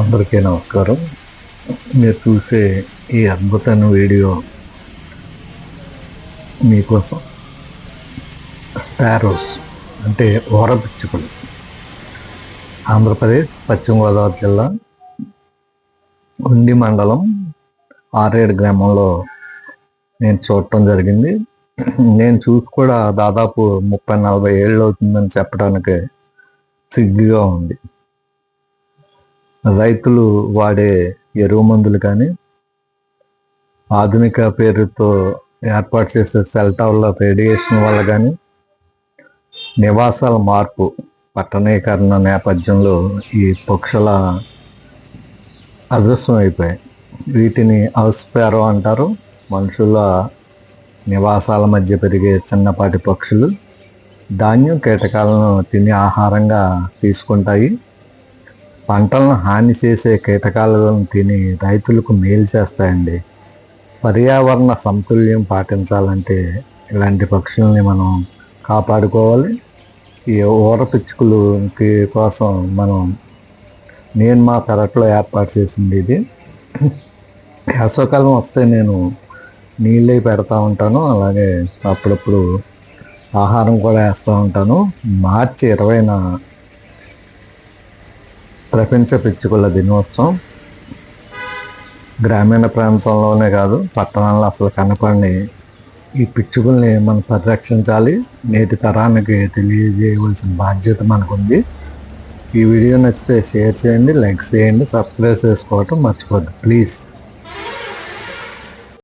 అందరికీ నమస్కారం. మీరు చూసే ఈ అద్భుతమైన వీడియో మీకోసం. స్పారోస్ అంటే ఓరపిచ్చుకలు. ఆంధ్రప్రదేశ్ పశ్చిమ గోదావరి జిల్లా ఉండి మండలం ఆరేడు గ్రామంలో నేను చూడటం జరిగింది. నేను చూసి కూడా దాదాపు ముప్పై నలభై ఏళ్ళు అవుతుందని చెప్పడానికి సిగ్గుగా ఉంది. రైతులు వాడే ఎరువు మందులు కానీ ఆధునిక పేరుతో ఏర్పాటు చేసే సెల్ టవర్ల రేడియేషన్ వల్ల కానీ నివాసాల మార్పు పట్టణీకరణ నేపథ్యంలో ఈ పక్షుల అదృశ్యం అయిపోయాయి. వీటిని హౌస్ అంటారు మనుషుల నివాసాల మధ్య పెరిగే చిన్నపాటి పక్షులు. ధాన్యం కీటకాలను తిని ఆహారంగా తీసుకుంటాయి. పంటలను హాని చేసే కీటకాలను తిని రైతులకు మేలు చేస్తాయండి. పర్యావరణ సమతుల్యం పాటించాలంటే ఇలాంటి పక్షుల్ని మనం కాపాడుకోవాలి. ఈ ఊర పిచ్చుకలకి కోసం మనం నేను మా పెరట్లో ఏర్పాటు చేసింది ఇది. వేసవకాలం వస్తే నేను నీళ్ళే పెడతా ఉంటాను. అలాగే అప్పుడప్పుడు ఆహారం కూడా వేస్తూ ఉంటాను. మార్చి ఇరవైన ప్రపంచ పిచ్చుకల దినోత్సవం గ్రామీణ ప్రాంతంలోనే కాదు పట్టణాల్లో అసలు కనపడిని ఈ పిచ్చుకల్ని మనం పరిరక్షించాలి. నేటి తరానికి తెలియజేయవలసిన బాధ్యత మనకుంది. ఈ వీడియో నచ్చితే షేర్ చేయండి లైక్ చేయండి సబ్స్క్రైబ్ చేసుకోవటం మర్చిపోద్దు. ప్లీజ్.